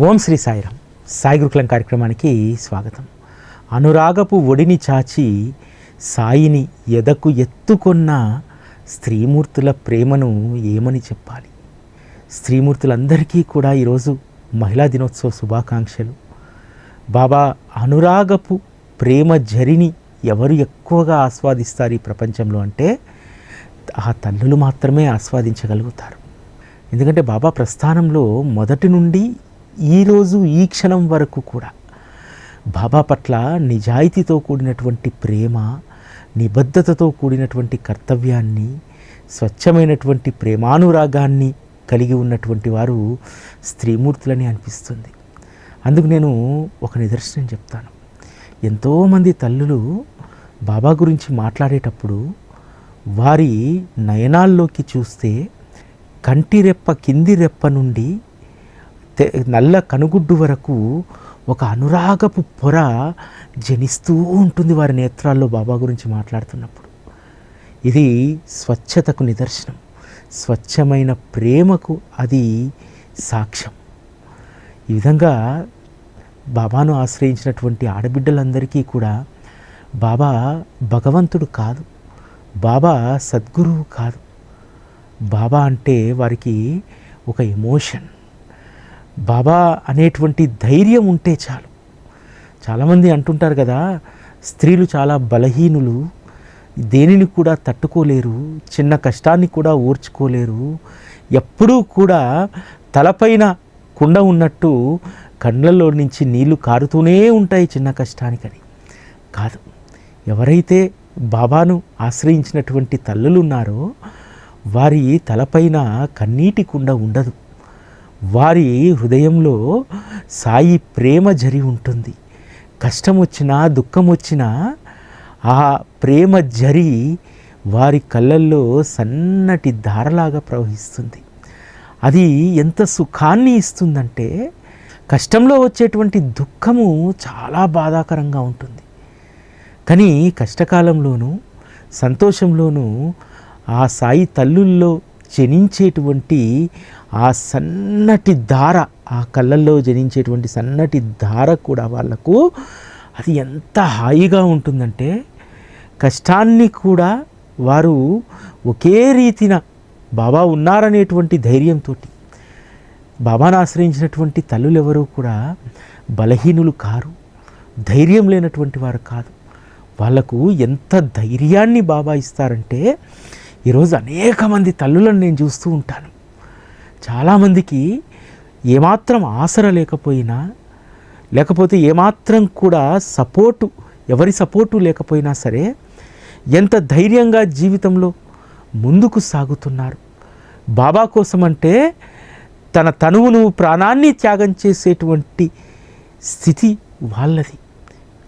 ఓం శ్రీ సాయిరామ్. సాయి గురుకులం కార్యక్రమానికి స్వాగతం. అనురాగపు ఒడిని చాచి సాయిని ఎదకు ఎత్తుకున్న స్త్రీమూర్తుల ప్రేమను ఏమని చెప్పాలి? స్త్రీమూర్తులందరికీ కూడా ఈరోజు మహిళా దినోత్సవ శుభాకాంక్షలు. బాబా అనురాగపు ప్రేమ జరిని ఎవరు ఎక్కువగా ఆస్వాదిస్తారు ఈ ప్రపంచంలో అంటే ఆ తల్లులు మాత్రమే ఆస్వాదించగలుగుతారు. ఎందుకంటే బాబా ప్రస్థానంలో మొదటి నుండి ఈరోజు ఈ క్షణం వరకు కూడా బాబా పట్ల నిజాయితీతో కూడినటువంటి ప్రేమ నిబద్ధతతో కూడినటువంటి కర్తవ్యాన్ని స్వచ్ఛమైనటువంటి ప్రేమానురాగాన్ని కలిగి ఉన్నటువంటి వారు స్త్రీమూర్తులని అనిపిస్తుంది. అందుకు నేను ఒక నిదర్శనం చెప్తాను. ఎంతోమంది తల్లులు బాబా గురించి మాట్లాడేటప్పుడు వారి నయనాల్లోకి చూస్తే కంటి రెప్ప కింది రెప్ప నుండి నల్ల కనుగుడ్డు వరకు ఒక అనురాగపు పొర జనిస్తూ ఉంటుంది వారి నేత్రాల్లో బాబా గురించి మాట్లాడుతున్నప్పుడు. ఇది స్వచ్ఛతకు నిదర్శనం. స్వచ్ఛమైన ప్రేమకు అది సాక్ష్యం. ఈ విధంగా బాబాను ఆశ్రయించినటువంటి ఆడబిడ్డలందరికీ కూడా బాబా భగవంతుడు కాదు. బాబా సద్గురువు కాదు. బాబా అంటే వారికి ఒక ఎమోషన్. బాబా అనేటువంటి ధైర్యం ఉంటే చాలు. చాలామంది అంటుంటారు కదా స్త్రీలు చాలా బలహీనులు దేనిని కూడా తట్టుకోలేరు చిన్న కష్టాన్ని కూడా ఓర్చుకోలేరు ఎప్పుడూ కూడా తలపైన కుండ ఉన్నట్టు కండ్లలో నుంచి నీళ్ళు కారుతూనే ఉంటాయి చిన్న కష్టానికని. కాదు ఎవరైతే బాబాను ఆశ్రయించినటువంటి తల్లులు ఉన్నారో వారి తలపైన కన్నీటి కుండ ఉండదు. వారి హృదయంలో సాయి ప్రేమ జరి ఉంటుంది. కష్టం వచ్చినా దుఃఖం వచ్చినా ఆ ప్రేమ జరి వారి కళ్ళల్లో సన్నటి ధారలాగా ప్రవహిస్తుంది. అది ఎంత సుఖాన్ని ఇస్తుందంటే కష్టంలో వచ్చేటువంటి దుఃఖము చాలా బాధాకరంగా ఉంటుంది. కానీ కష్టకాలంలోనూ సంతోషంలోనూ ఆ సాయి తల్లుల్లో జనించేటువంటి ఆ సన్నటి ధార ఆ కళ్ళల్లో జనించేటువంటి సన్నటి ధార కూడా వాళ్ళకు అది ఎంత హాయిగా ఉంటుందంటే కష్టాన్ని కూడా వారు ఒకే రీతిన బాబా ఉన్నారనేటువంటి ధైర్యంతో బాబాను ఆశ్రయించినటువంటి తల్లులు ఎవరూ కూడా బలహీనులు కారు ధైర్యం లేనటువంటి వారు కాదు. వాళ్ళకు ఎంత ధైర్యాన్ని బాబా ఇస్తారంటే ఈరోజు అనేక మంది తల్లులను నేను చూస్తూ ఉంటాను. చాలామందికి ఏమాత్రం ఆసర లేకపోయినా లేకపోతే ఏమాత్రం కూడా సపోర్టు ఎవరి సపోర్టు లేకపోయినా సరే ఎంత ధైర్యంగా జీవితంలో ముందుకు సాగుతున్నారు. బాబా కోసం అంటే తన తనువును ప్రాణాన్ని త్యాగం చేసేటువంటి స్థితి వాళ్ళది.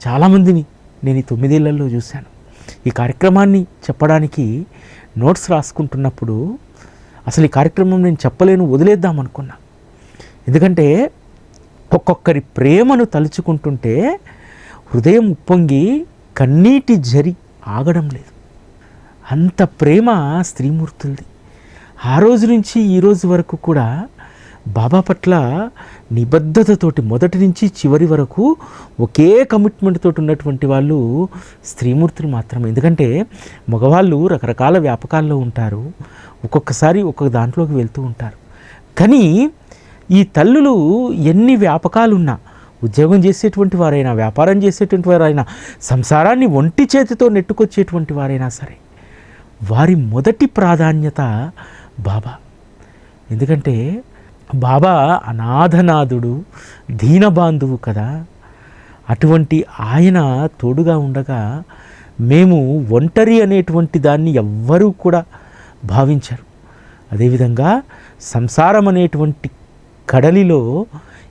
చాలామందిని నేను ఈ తొమ్మిదేళ్ళలో చూశాను. ఈ కార్యక్రమాన్ని చెప్పడానికి నోట్స్ రాసుకుంటున్నప్పుడు అసలు ఈ కార్యక్రమం నేను చెప్పలేను వదిలేద్దాం అనుకున్నా. ఎందుకంటే ఒక్కొక్కరి ప్రేమను తలుచుకుంటుంటే హృదయం ఉప్పొంగి కన్నీటి జరి ఆగడం లేదు. అంత ప్రేమ స్త్రీమూర్తులది. ఆ రోజు నుంచి ఈ రోజు వరకు కూడా బాబా పట్ల నిబద్ధతతోటి మొదటి నుంచి చివరి వరకు ఒకే కమిట్మెంట్ తోటి ఉన్నటువంటి వాళ్ళు స్త్రీమూర్తులు మాత్రమే. ఎందుకంటే మగవాళ్ళు రకరకాల వ్యాపకాల్లో ఉంటారు. ఒక్కొక్కసారి ఒక్కొక్క దాంట్లోకి వెళ్తూ ఉంటారు. కానీ ఈ తల్లులు ఎన్ని వ్యాపకాలున్నా ఉద్యోగం చేసేటువంటి వారైనా వ్యాపారం చేసేటువంటి వారైనా సంసారాన్ని ఒంటి చేతితో నెట్టుకొచ్చేటువంటి వారైనా సరే వారి మొదటి ప్రాధాన్యత బాబా. ఎందుకంటే బాబా అనాథనాథుడు దీనబాంధువు కదా. అటువంటి ఆయన తోడుగా ఉండగా మేము ఒంటరి అనేటువంటి దాన్ని ఎవ్వరూ కూడా భావించరు. అదేవిధంగా సంసారం అనేటువంటి కడలిలో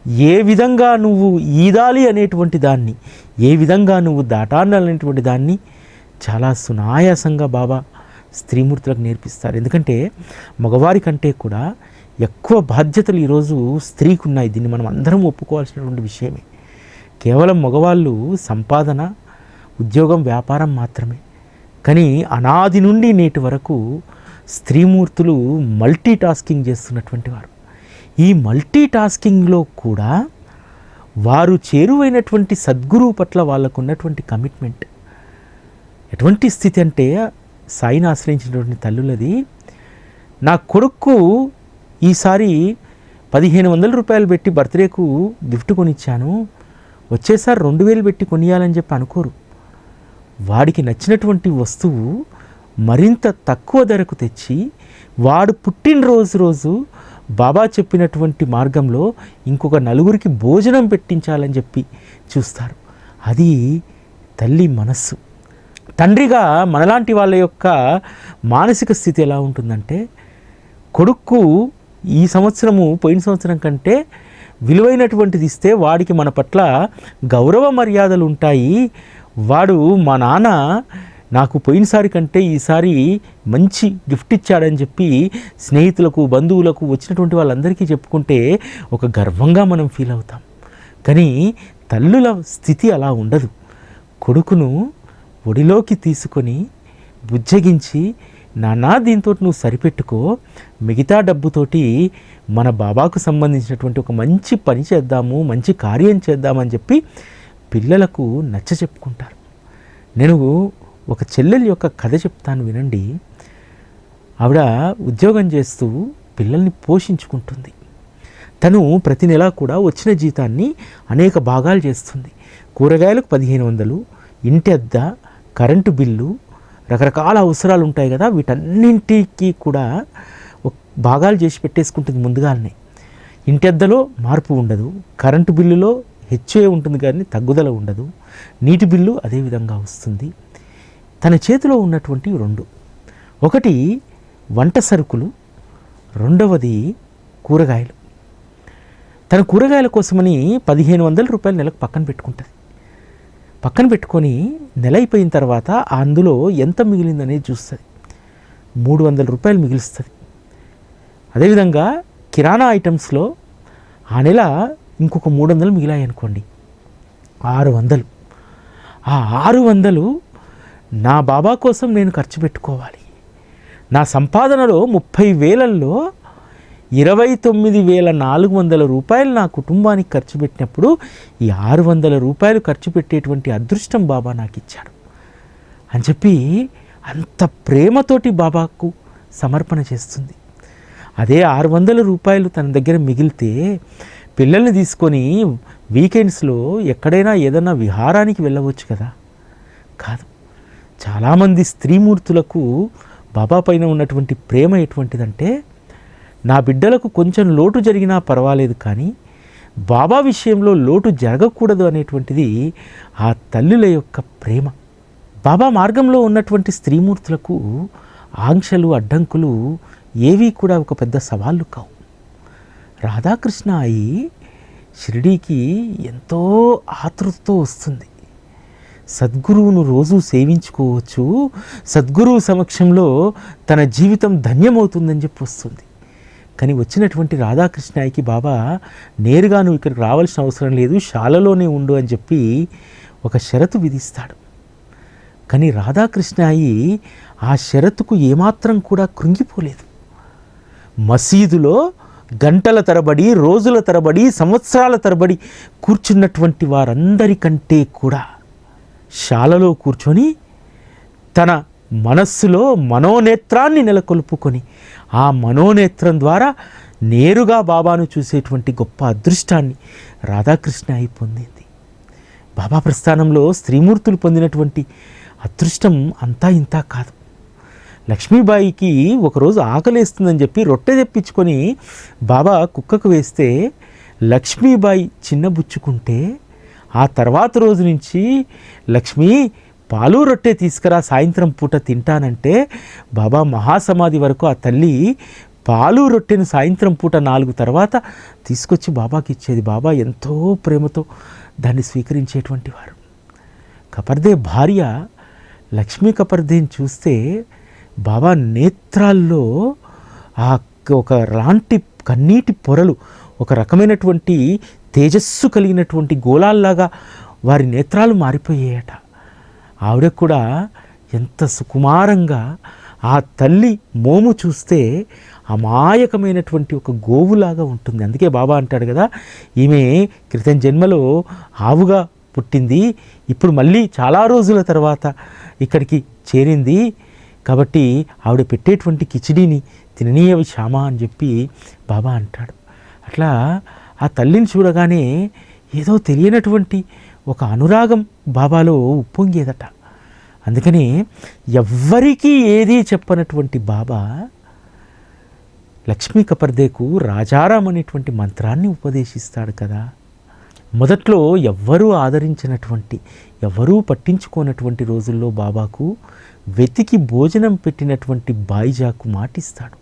ఏ విధంగా నువ్వు ఈదాలి అనేటువంటి దాన్ని ఏ విధంగా నువ్వు దాటాలనేటువంటి దాన్ని చాలా సునాయాసంగా బాబా స్త్రీమూర్తులకు నేర్పిస్తారు. ఎందుకంటే మగవారి కంటే కూడా ఎక్కువ బాధ్యతలు ఈరోజు స్త్రీకి ఉన్నాయి దీన్ని మనం అందరం ఒప్పుకోవాల్సినటువంటి విషయమే. కేవలం మగవాళ్ళు సంపాదన ఉద్యోగం వ్యాపారం మాత్రమే. కానీ అనాది నుండి నేటి వరకు స్త్రీమూర్తులు మల్టీ టాస్కింగ్ చేస్తున్నటువంటి వారు. ఈ మల్టీ టాస్కింగ్లో కూడా వారు చేరువైనటువంటి సద్గురువు పట్ల వాళ్ళకు ఉన్నటువంటి కమిట్మెంట్. ఎటువంటి స్థితి అంటే సాయిని ఆశ్రయించినటువంటి తల్లులది నా కొడుకు ఈసారి పదిహేను వందల రూపాయలు పెట్టి బర్త్డేకు గిఫ్ట్ కొనిచ్చాను. వచ్చేసారి రెండు వేలు పెట్టి కొనియాలని చెప్పి అనుకోరు. వాడికి నచ్చినటువంటి వస్తువు మరింత తక్కువ ధరకు తెచ్చి వాడు పుట్టినరోజు రోజు బాబా చెప్పినటువంటి మార్గంలో ఇంకొక నలుగురికి భోజనం పెట్టించాలని చెప్పి చూస్తారు. అది తల్లి మనస్సు. తండ్రిగా మనలాంటి వాళ్ళ యొక్క మానసిక స్థితి ఎలా ఉంటుందంటే కొడుక్కు ఈ సంవత్సరము పోయిన సంవత్సరం కంటే విలువైనటువంటిది ఇస్తే వాడికి మన పట్ల గౌరవ మర్యాదలు ఉంటాయి. వాడు మా నాన్న నాకు పోయినసారి కంటే ఈసారి మంచి గిఫ్ట్ ఇచ్చాడని చెప్పి స్నేహితులకు బంధువులకు వచ్చినటువంటి వాళ్ళందరికీ చెప్పుకుంటే ఒక గర్వంగా మనం ఫీల్ అవుతాం. కానీ తల్లుల స్థితి అలా ఉండదు. కొడుకును ఒడిలోకి తీసుకొని బుజ్జగించి నానా దీంతో నువ్వు సరిపెట్టుకో. మిగతా డబ్బుతోటి మన బాబాకు సంబంధించినటువంటి ఒక మంచి పని చేద్దాము మంచి కార్యం చేద్దామని చెప్పి పిల్లలకు నచ్చ చెప్పుకుంటారు. నేను ఒక చెల్లెలి యొక్క కథ చెప్తాను వినండి. ఆవిడ ఉద్యోగం చేస్తూ పిల్లల్ని పోషించుకుంటుంది. తను ప్రతి నెల కూడా వచ్చిన జీతాన్ని అనేక భాగాలు చేస్తుంది. కూరగాయలకు పదిహేను వందలు ఇంటి అద్దె కరెంటు బిల్లు రకరకాల అవసరాలు ఉంటాయి కదా వీటన్నింటికి కూడా భాగాలు చేసి పెట్టేసుకుంటుంది ముందుగానే. ఇంటెద్దలో మార్పు ఉండదు కరెంటు బిల్లులో హెచ్చే ఉంటుంది కానీ తగ్గుదల ఉండదు నీటి బిల్లు అదే విధంగా వస్తుంది. తన చేతిలో ఉన్నటువంటి రెండు. ఒకటి వంట సరుకులు రెండవది కూరగాయలు. తన కూరగాయల కోసమని పదిహేను వందల రూపాయలు నెలకు పక్కన పెట్టుకుంటుంది. పక్కన పెట్టుకొని నెల అయిపోయిన తర్వాత అందులో ఎంత మిగిలిందనేది చూస్తుంది. మూడు వందల రూపాయలు మిగులుస్తుంది. అదేవిధంగా కిరాణా ఐటమ్స్లో ఆ నెల ఇంకొక మూడు వందలు మిగిలాయి అనుకోండి ఆరు వందలు. ఆ ఆరు వందలు నా బాబా కోసం నేను ఖర్చు పెట్టుకోవాలి. నా సంపాదనలో ముప్పై వేలల్లో ఇరవై తొమ్మిది వేల నాలుగు వందల రూపాయలు నా కుటుంబానికి ఖర్చు పెట్టినప్పుడు ఈ ఆరు వందల రూపాయలు ఖర్చు పెట్టేటువంటి అదృష్టం బాబా నాకు ఇచ్చాడు. అని చెప్పి అంత ప్రేమతోటి బాబాకు సమర్పణ చేస్తుంది. అదే ఆరు వందల రూపాయలు తన దగ్గర మిగిలితే పిల్లల్ని తీసుకొని వీకెండ్స్లో ఎక్కడైనా ఏదైనా విహారానికి వెళ్ళవచ్చు కదా? కాదు. చాలామంది స్త్రీమూర్తులకు బాబా పైన ఉన్నటువంటి ప్రేమ ఎటువంటిదంటే నా బిడ్డలకు కొంచెం లోటు జరిగినా పర్వాలేదు కానీ బాబా విషయంలో లోటు జరగకూడదు అనేటువంటిది ఆ తల్లుల యొక్క ప్రేమ. బాబా మార్గంలో ఉన్నటువంటి స్త్రీమూర్తులకు ఆంక్షలు అడ్డంకులు ఏవీ కూడా ఒక పెద్ద సవాళ్ళు కావు. రాధాకృష్ణ అయి షిరిడీకి ఎంతో ఆతృతతో వస్తుంది. సద్గురువును రోజు సేవించుకోవచ్చు. సద్గురువు సమక్షంలో తన జీవితం ధన్యమవుతుందని చెప్పి వస్తుంది. కానీ వచ్చినటువంటి రాధాకృష్ణాయికి బాబా నేరుగా నువ్వు ఇక్కడికి రావాల్సిన అవసరం లేదు శాలలోనే ఉండు అని చెప్పి ఒక షరతు విధిస్తాడు. కానీ రాధాకృష్ణాయి ఆ షరతుకు ఏమాత్రం కూడా కృంగిపోలేదు. మసీదులో గంటల తరబడి రోజుల తరబడి సంవత్సరాల తరబడి కూర్చున్నటువంటి వారందరికంటే కూడా శాలలో కూర్చొని తన మనస్సులో మనోనేత్రాన్ని నెలకొల్పుకొని ఆ మనోనేత్రం ద్వారా నేరుగా బాబాను చూసేటువంటి గొప్ప అదృష్టాన్ని రాధాకృష్ణ అయి పొందింది. బాబా ప్రస్థానంలో స్త్రీమూర్తులు పొందినటువంటి అదృష్టం అంతా ఇంతా కాదు. లక్ష్మీబాయికి ఒకరోజు ఆకలేస్తుందని చెప్పి రొట్టె తెప్పించుకొని బాబా కుక్కకు వేస్తే లక్ష్మీబాయి చిన్నబుచ్చుకుంటే ఆ తర్వాత రోజు నుంచి లక్ష్మీ పాలు రొట్టె తీసుకురా సాయంత్రం పూట తింటానంటే బాబా మహాసమాధి వరకు ఆ తల్లి పాలు రొట్టెను సాయంత్రం పూట నాలుగు తర్వాత తీసుకొచ్చి బాబాకి ఇచ్చేది. బాబా ఎంతో ప్రేమతో దాన్ని స్వీకరించేటువంటి వారు. కపర్దే భార్య లక్ష్మీ కపర్దేని చూస్తే బాబా నేత్రాల్లో ఆ ఒక లాంటి కన్నీటి పొరలు ఒక రకమైనటువంటి తేజస్సు కలిగినటువంటి గోళాల్లాగా వారి నేత్రాలు మారిపోయాయట. ఆవిడ కూడా ఎంత సుకుమారంగా ఆ తల్లి మోము చూస్తే అమాయకమైనటువంటి ఒక గోవులాగా ఉంటుంది. అందుకే బాబా అంటాడు కదా ఈమె క్రితం జన్మలో ఆవుగా పుట్టింది ఇప్పుడు మళ్ళీ చాలా రోజుల తర్వాత ఇక్కడికి చేరింది. కాబట్టి ఆవిడ పెట్టేటువంటి కిచిడీని తిననీయవి శ్యామ అని చెప్పి బాబా అంటాడు. అట్లా ఆ తల్లిని చూడగానే ఏదో తెలియనటువంటి ఒక అనురాగం బాబాలో ఉప్పొంగేదట. అందుకని ఎవ్వరికీ ఏదీ చెప్పనటువంటి బాబా లక్ష్మీ కపర్దేకు రాజారాం అనేటువంటి మంత్రాన్ని ఉపదేశిస్తాడు కదా. మొదట్లో ఎవ్వరూ ఆదరించినటువంటి ఎవరూ పట్టించుకోనటువంటి రోజుల్లో బాబాకు వెతికి భోజనం పెట్టినటువంటి బాయిజాకు మాటిస్తాడు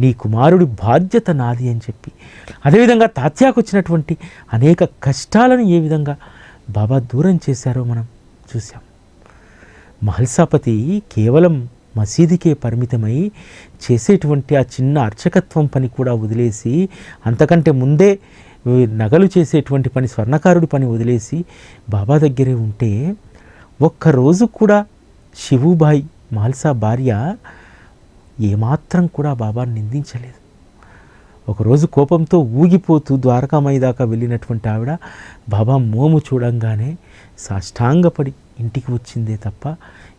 నీ కుమారుడి బాధ్యత నాది అని చెప్పి. అదేవిధంగా తాత్యాకు వచ్చినటువంటి అనేక కష్టాలను ఏ విధంగా బాబా దూరం చేశారో మనం చూసాం మహల్సాపతి కేవలం మసీదుకే పరిమితమై చేసేటువంటి ఆ చిన్న అర్చకత్వం పని కూడా వదిలేసి అంతకంటే ముందే నగలు చేసేటువంటి పని స్వర్ణకారుడి పని వదిలేసి బాబా దగ్గరే ఉంటే ఒక్కరోజు కూడా శివుబాయి మహల్సా భార్య ఏమాత్రం కూడా బాబాను నిందించలేదు. ఒకరోజు కోపంతో ఊగిపోతూ ద్వారకామయ్య దాకా వెళ్ళినటువంటి ఆవిడ బాబా మోము చూడంగానే సాష్టాంగపడి ఇంటికి వచ్చిందే తప్ప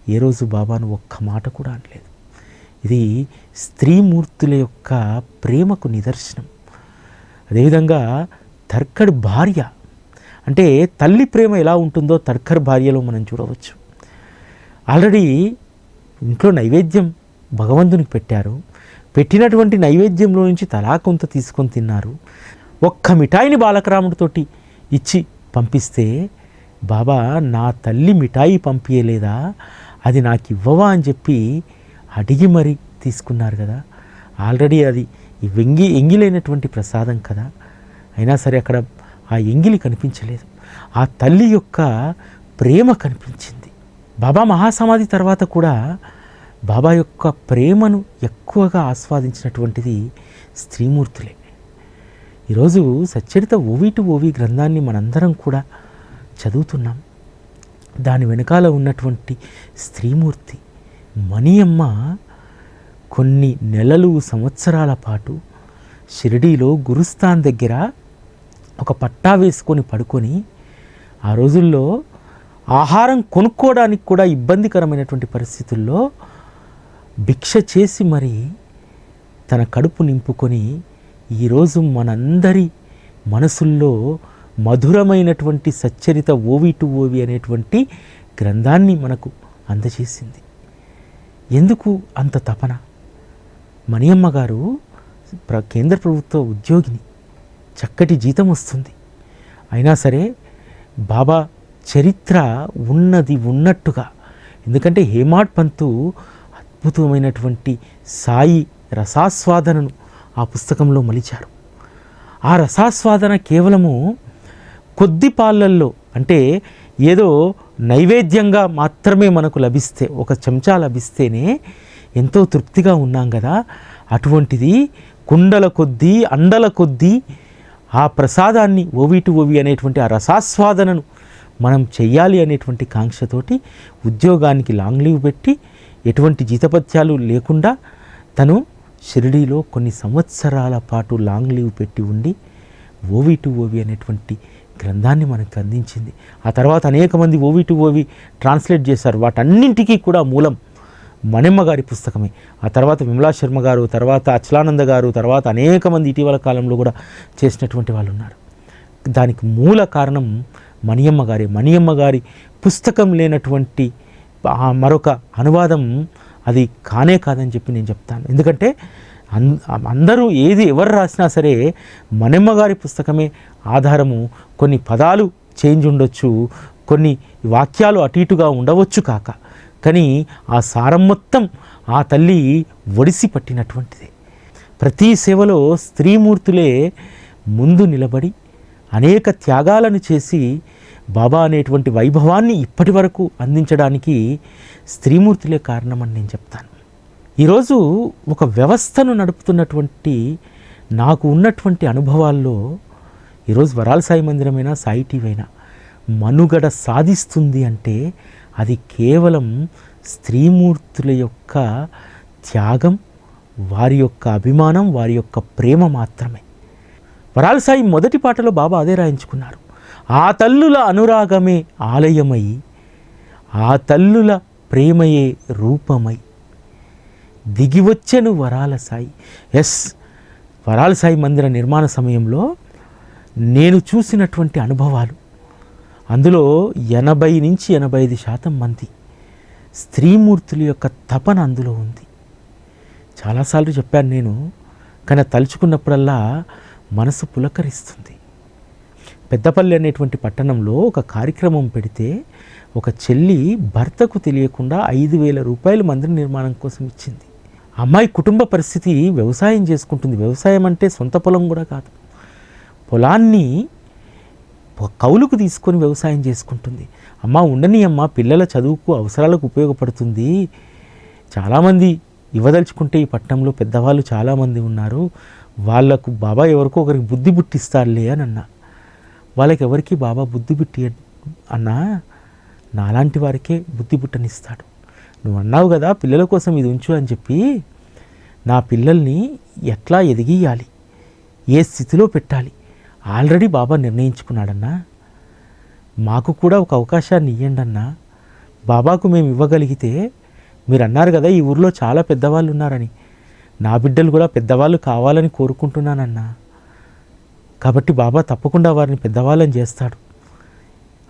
ఏ రోజు బాబాను ఒక్క మాట కూడా అనలేదు. ఇది స్త్రీమూర్తుల యొక్క ప్రేమకు నిదర్శనం. అదేవిధంగా తర్కడ్ భార్య అంటే తల్లి ప్రేమ ఎలా ఉంటుందో తర్కర్ భార్యలో మనం చూడవచ్చు. ఆల్రెడీ ఇంట్లో నైవేద్యం భగవంతునికి పెట్టారు. పెట్టినటువంటి నైవేద్యంలో నుంచి తలా కొంత తీసుకొని తిన్నారు. ఒక్క మిఠాయిని బాలకరాముడితోటి ఇచ్చి పంపిస్తే బాబా నా తల్లి మిఠాయి పంపించలేదా అది నాకు ఇవ్వవా అని చెప్పి అడిగి మరి తీసుకున్నారు కదా. ఆల్రెడీ అది వెంగి ఎంగిలైనటువంటి ప్రసాదం కదా. అయినా సరే అక్కడ ఆ ఎంగిలి కనిపించలేదు. ఆ తల్లి యొక్క ప్రేమ కనిపించింది. బాబా మహాసమాధి తర్వాత కూడా బాబా యొక్క ప్రేమను ఎక్కువగా ఆస్వాదించినటువంటిది స్త్రీమూర్తులే. ఈరోజు సచ్చరిత ఓవి టు ఓవి గ్రంథాన్ని మనందరం కూడా చదువుతున్నాం. దాని వెనకాల ఉన్నటువంటి స్త్రీమూర్తి మణియమ్మ కొన్ని నెలలు సంవత్సరాల పాటు షిరిడీలో గురుస్థాన్ దగ్గర ఒక పట్టా వేసుకొని పడుకొని ఆ రోజుల్లో ఆహారం కొనుక్కోవడానికి కూడా ఇబ్బందికరమైనటువంటి పరిస్థితుల్లో భిక్ష చేసి మరి తన కడుపు నింపుకొని ఈరోజు మనందరి మనసుల్లో మధురమైనటువంటి సచ్చరిత ఓవి టు ఓవి అనేటువంటి గ్రంథాన్ని మనకు అందజేసింది. ఎందుకు అంత తపన? మణియమ్మ గారు ప్ర కేంద్ర ప్రభుత్వ ఉద్యోగిని. చక్కటి జీతం వస్తుంది. అయినా సరే బాబా చరిత్ర ఉన్నది ఉన్నట్టుగా. ఎందుకంటే హేమాడ్ పంతు అద్భుతమైనటువంటి సాయి రసాస్వాదనను ఆ పుస్తకంలో మలిచారు. ఆ రసాస్వాదన కేవలము కొద్ది పాలల్లో అంటే ఏదో నైవేద్యంగా మాత్రమే మనకు లభిస్తే ఒక చెంచా లభిస్తేనే ఎంతో తృప్తిగా ఉన్నాం కదా. అటువంటిది కుండల కొద్దీ అండల కొద్దీ ఆ ప్రసాదాన్ని ఓవిటు ఓవి అనేటువంటి ఆ రసాస్వాదనను మనం చెయ్యాలి అనేటువంటి కాంక్షతోటి ఉద్యోగానికి లాంగ్ లీవ్ పెట్టి ఎటువంటి జీతపత్యాలు లేకుండా తను షిరిడీలో కొన్ని సంవత్సరాల పాటు లాంగ్ లీవ్ పెట్టి ఉండి ఓవి టు ఓవి అనేటువంటి గ్రంథాన్ని మనకు అందించింది. ఆ తర్వాత అనేక మంది ఓవి టు ఓవి ట్రాన్స్లేట్ చేశారు. వాటన్నింటికీ కూడా మూలం మణెమ్మ గారి పుస్తకమే. ఆ తర్వాత విమలా శర్మ గారు తర్వాత అచలానంద గారు తర్వాత అనేక మంది ఇటీవల కాలంలో కూడా చేసినటువంటి వాళ్ళు ఉన్నారు. దానికి మూల కారణం మణియమ్మ గారి. మణియమ్మ గారి పుస్తకం లేనటువంటి మరొక అనువాదం అది కానే కాదని చెప్పి నేను చెప్తాను. ఎందుకంటే అందరూ ఏది ఎవరు రాసినా సరే మణిమ్మ గారి పుస్తకమే ఆధారము. కొన్ని పదాలు చేంజ్ ఉండొచ్చు కొన్ని వాక్యాలు అటు ఇటుగా ఉండవచ్చు కాక. కానీ ఆ సారం మొత్తం ఆ తల్లి ఒడిసి పట్టినటువంటిది. ప్రతి సేవలో స్త్రీమూర్తులే ముందు నిలబడి అనేక త్యాగాలను చేసి బాబా అనేటువంటి వైభవాన్ని ఇప్పటి వరకు అందించడానికి స్త్రీమూర్తులే కారణమని నేను చెప్తాను. ఈరోజు ఒక వ్యవస్థను నడుపుతున్నటువంటి నాకు ఉన్నటువంటి అనుభవాల్లో ఈరోజు వరాల సాయి మందిరమైనా సాయి టీవీ అయినా మనుగడ సాధిస్తుంది అంటే అది కేవలం స్త్రీమూర్తుల యొక్క త్యాగం వారి యొక్క అభిమానం వారి యొక్క ప్రేమ మాత్రమే. వరాల సాయి మొదటి పాటలో బాబా అదే రాయించుకున్నారు. ఆ తల్లుల అనురాగమే ఆలయమై ఆ తల్లుల ప్రేమయే రూపమై. దిగివచ్చెను వరాల సాయి. ఎస్ వరాల సాయి మందిర నిర్మాణ సమయంలో నేను చూసినటువంటి అనుభవాలు. అందులో ఎనభై నుంచి ఎనభై ఐదు శాతం మంది స్త్రీమూర్తుల యొక్క తపన అందులో ఉంది. చాలాసార్లు చెప్పాను నేను కానీ తలుచుకున్నప్పుడల్లా మనసు పులకరిస్తుంది. పెద్దపల్లి అనేటువంటి పట్టణంలో ఒక కార్యక్రమం పెడితే ఒక చెల్లి భర్తకు తెలియకుండా ఐదు వేల రూపాయలు మందిర నిర్మాణం కోసం ఇచ్చింది. అమ్మాయి కుటుంబ పరిస్థితి వ్యవసాయం చేసుకుంటుంది. వ్యవసాయం అంటే సొంత పొలం కూడా కాదు. పొలాన్ని కౌలుకు తీసుకొని వ్యవసాయం చేసుకుంటుంది. అమ్మ ఉండని అమ్మ పిల్లల చదువుకు అవసరాలకు ఉపయోగపడుతుంది. చాలామంది ఇవ్వదలుచుకుంటే ఈ పట్టణంలో పెద్దవాళ్ళు చాలామంది ఉన్నారు. వాళ్ళకు బాబా ఎవరికో ఒకరికి బుద్ధి పుట్టిస్తారులే అని అన్నా. వాళ్ళకి ఎవరికి బాబా బుద్ధి పుట్టి అన్నా నాలాంటి వారికే బుద్ధి పుట్టనిస్తాడు నువ్వు అన్నావు కదా పిల్లల కోసం ఇది ఉంచు అని చెప్పి నా పిల్లల్ని ఎట్లా ఎదిగియాలి ఏ స్థితిలో పెట్టాలి? ఆల్రెడీ బాబా నిర్ణయించుకున్నాడన్నా. మాకు కూడా ఒక అవకాశాన్ని ఇవ్వండి అన్నా బాబాకు మేము ఇవ్వగలిగితే మీరు అన్నారు కదా ఈ ఊర్లో చాలా పెద్దవాళ్ళు ఉన్నారని. నా బిడ్డలు కూడా పెద్దవాళ్ళు కావాలని కోరుకుంటున్నానన్నా. కాబట్టి బాబా తప్పకుండా వారిని పెద్దవాళ్ళని చేస్తాడు.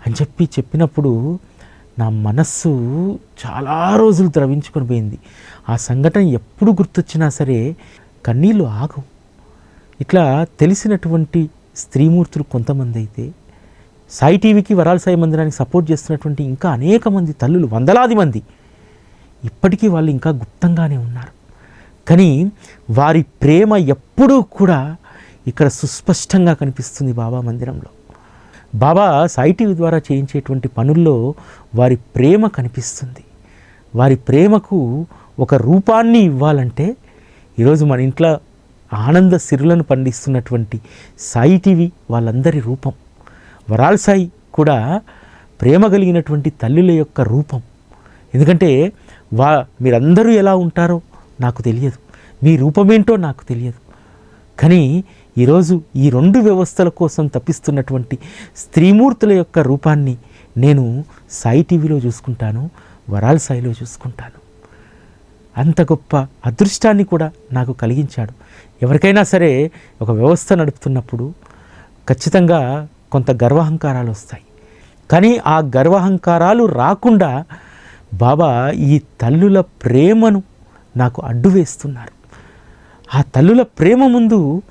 అని చెప్పి చెప్పినప్పుడు నా మనస్సు చాలా రోజులు ద్రవించుకొని పోయింది. ఆ సంఘటన ఎప్పుడు గుర్తొచ్చినా సరే కన్నీళ్ళు ఆగవు. ఇట్లా తెలిసినటువంటి స్త్రీమూర్తులు కొంతమంది అయితే సాయి టీవీకి వరాల సాయి మందిరానికి సపోర్ట్ చేస్తున్నటువంటి ఇంకా అనేక మంది తల్లులు వందలాది మంది ఇప్పటికీ వాళ్ళు ఇంకా గుప్తంగానే ఉన్నారు. కానీ వారి ప్రేమ ఎప్పుడూ కూడా ఇక్కడ సుస్పష్టంగా కనిపిస్తుంది బాబా మందిరంలో. బాబా సాయి టీవీ ద్వారా చేయించేటువంటి పనుల్లో వారి ప్రేమ కనిపిస్తుంది. వారి ప్రేమకు ఒక రూపాన్ని ఇవ్వాలంటే ఈరోజు మన ఇంట్లో ఆనంద సిరులను పండిస్తున్నటువంటి సాయి టీవీ వాళ్ళందరి రూపం. వరాల్ సాయి కూడా ప్రేమ కలిగినటువంటి తల్లుల యొక్క రూపం. ఎందుకంటే వా మీరందరూ ఎలా ఉంటారో నాకు తెలియదు. మీ రూపమేంటో నాకు తెలియదు. కానీ ఈరోజు ఈ రెండు వ్యవస్థల కోసం తప్పిస్తున్నటువంటి స్త్రీమూర్తుల యొక్క రూపాన్ని నేను సాయి టీవీలో చూసుకుంటాను వరాల్ సాయిలో చూసుకుంటాను. అంత గొప్ప అదృష్టాన్ని కూడా నాకు కలిగించాడు. ఎవరికైనా సరే ఒక వ్యవస్థ నడుపుతున్నప్పుడు ఖచ్చితంగా కొంత గర్వహంకారాలు వస్తాయి. కానీ ఆ గర్వహంకారాలు రాకుండా బాబా ఈ తల్లుల ప్రేమను నాకు అడ్డు వేస్తున్నారు ఆ తల్లుల ప్రేమ ముందు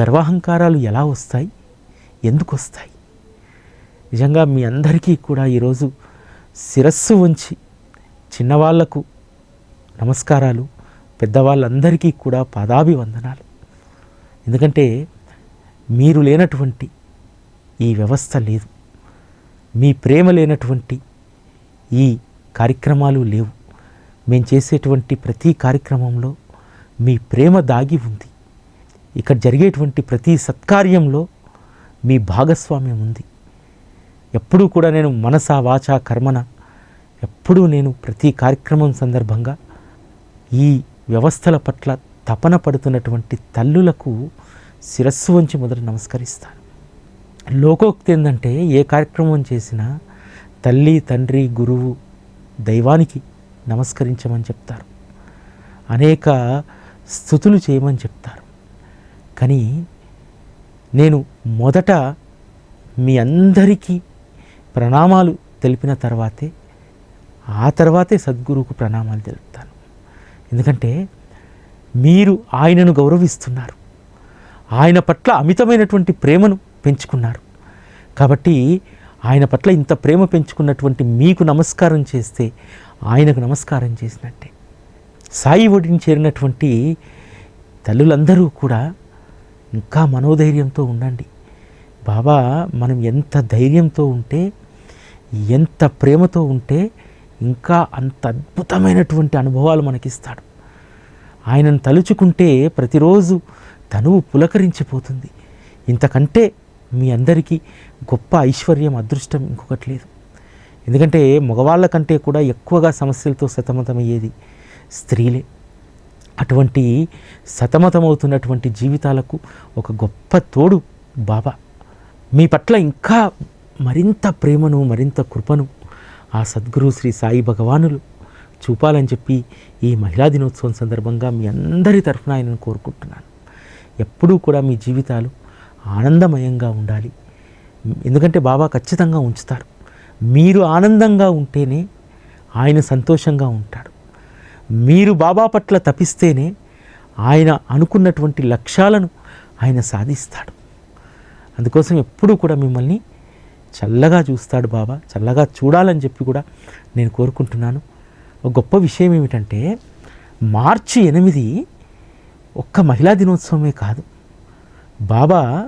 గర్వహంకారాలు ఎలా వస్తాయి? ఎందుకు వస్తాయి? నిజంగా మీ అందరికీ కూడా ఈరోజు శిరస్సు ఉంచి చిన్నవాళ్ళకు నమస్కారాలు పెద్దవాళ్ళందరికీ కూడా పాదాభివందనాలు. ఎందుకంటే మీరు లేనటువంటి ఈ వ్యవస్థ లేదు. మీ ప్రేమ లేనటువంటి ఈ కార్యక్రమాలు లేవు. మేము చేసేటువంటి ప్రతి కార్యక్రమంలో మీ ప్రేమ దాగి ఉంది. ఇక్కడ జరిగేటువంటి ప్రతి సత్కార్యంలో మీ భాగస్వామ్యం ఉంది. ఎప్పుడూ కూడా నేను మనస వాచ కర్మన ఎప్పుడూ నేను ప్రతి కార్యక్రమం సందర్భంగా ఈ వ్యవస్థల పట్ల తపన పడుతున్నటువంటి తల్లులకు శిరస్సు వంచి మొదట నమస్కరిస్తాను. లోకోక్తి ఏంటంటే ఏ కార్యక్రమం చేసినా తల్లి తండ్రి గురువు దైవానికి నమస్కరించమని చెప్తారు. అనేక స్థుతులు చేయమని చెప్తారు. కానీ నేను మొదట మీ అందరికీ ప్రణామాలు తెలిపిన తర్వాతే ఆ తర్వాతే సద్గురువుకు ప్రణామాలు తెలుపుతాను. ఎందుకంటే మీరు ఆయనను గౌరవిస్తున్నారు. ఆయన పట్ల అమితమైనటువంటి ప్రేమను పెంచుకున్నారు. కాబట్టి ఆయన పట్ల ఇంత ప్రేమ పెంచుకున్నటువంటి మీకు నమస్కారం చేస్తే ఆయనకు నమస్కారం చేసినట్టే. సాయి ఒడిని చేరినటువంటి తల్లులందరూ కూడా ఇంకా మనోధైర్యంతో ఉండండి. బాబా మనం ఎంత ధైర్యంతో ఉంటే ఎంత ప్రేమతో ఉంటే ఇంకా అంత అద్భుతమైనటువంటి అనుభవాలు మనకిస్తాడు. ఆయనను తలుచుకుంటే ప్రతిరోజు తనువు పులకరించిపోతుంది. ఇంతకంటే మీ అందరికీ గొప్ప ఐశ్వర్యం అదృష్టం ఇంకొకటి లేదు. ఎందుకంటే మగవాళ్ళ కంటే కూడా ఎక్కువగా సమస్యలతో సతమతమయ్యేది స్త్రీలే. అటువంటి సతమతమవుతున్నటువంటి జీవితాలకు ఒక గొప్ప తోడు బాబా. మీ పట్ల ఇంకా మరింత ప్రేమను మరింత కృపను ఆ సద్గురు శ్రీ సాయి భగవానులు చూపాలని చెప్పి ఈ మహిళా దినోత్సవం సందర్భంగా మీ అందరి తరఫున ఆయనను కోరుకుంటున్నాను. ఎప్పుడూ కూడా మీ జీవితాలు ఆనందమయంగా ఉండాలి. ఎందుకంటే బాబా ఖచ్చితంగా ఉంచుతారు. మీరు ఆనందంగా ఉంటేనే ఆయన సంతోషంగా ఉంటాడు మీరు బాబా పట్ల తపిస్తేనే ఆయన అనుకున్నటువంటి లక్ష్యాలను ఆయన సాధిస్తాడు. అందుకోసం ఎప్పుడూ కూడా మిమ్మల్ని చల్లగా చూస్తాడు బాబా. చల్లగా చూడాలని చెప్పి కూడా నేను కోరుకుంటున్నాను. ఒక గొప్ప విషయం ఏమిటంటే మార్చి ఎనిమిది ఒక్క మహిళా దినోత్సవమే కాదు. బాబా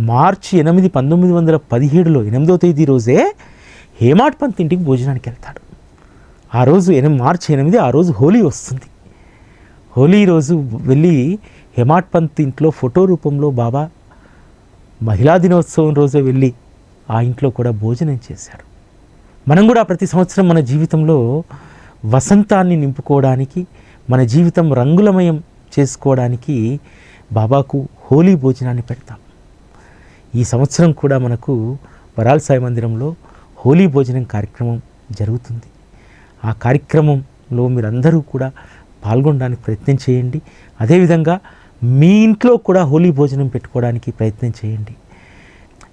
మార్చి ఎనిమిది పంతొమ్మిది వందల పదిహేడులో ఎనిమిదో తేదీ రోజే హేమాడ్ పంత్ ఇంటికి భోజనానికి వెళ్తాడు. ఆ రోజు ఎనిమిది మార్చి ఎనిమిది ఆ రోజు హోలీ వస్తుంది. హోలీ రోజు వెళ్ళి హెమాట్ పంత్ ఇంట్లో ఫోటో రూపంలో బాబా మహిళా దినోత్సవం రోజే వెళ్ళి ఆ ఇంట్లో కూడా భోజనం చేశాడు మనం కూడా ప్రతి సంవత్సరం మన జీవితంలో వసంతాన్ని నింపుకోవడానికి మన జీవితం రంగులమయం చేసుకోవడానికి బాబాకు హోలీ భోజనాన్ని పెడతాం. ఈ సంవత్సరం కూడా మనకు వరాల్ సాయి మందిరంలో హోలీ భోజనం కార్యక్రమం జరుగుతుంది. ఆ కార్యక్రమంలో మీరందరూ కూడా పాల్గొనడానికి ప్రయత్నం చేయండి. అదేవిధంగా మీ ఇంట్లో కూడా హోలీ భోజనం పెట్టుకోవడానికి ప్రయత్నం చేయండి.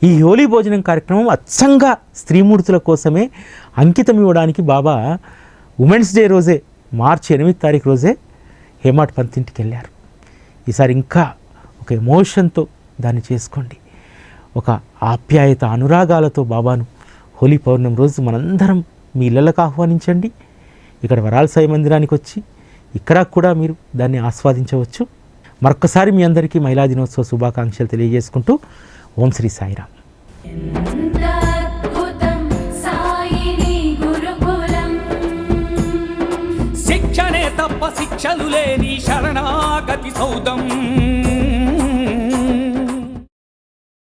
ఈ హోలీ భోజనం కార్యక్రమం అచ్చంగా స్త్రీమూర్తుల కోసమే అంకితం ఇవ్వడానికి బాబా ఉమెన్స్ డే రోజే మార్చి ఎనిమిది తారీఖు రోజే హేమాట్ పంత్ ఇంటికి వెళ్ళారు. ఈసారి ఇంకా ఒక ఎమోషన్తో దాన్ని చేసుకోండి. ఒక ఆప్యాయత అనురాగాలతో బాబాను హోలీ పౌర్ణమి రోజు మనందరం మీ ఇళ్ళకు ఆహ్వానించండి. ఇక్కడ వరాల సాయి మందిరానికి వచ్చి ఇక్కడ కూడా మీరు దాన్ని ఆస్వాదించవచ్చు. మరొక్కసారి మీ అందరికీ మహిళా దినోత్సవ శుభాకాంక్షలు తెలియజేసుకుంటూ ఓం శ్రీ సాయిరామ్. శిక్షణే తప్ప శిక్షలు లేని శరణాగతి సౌదం.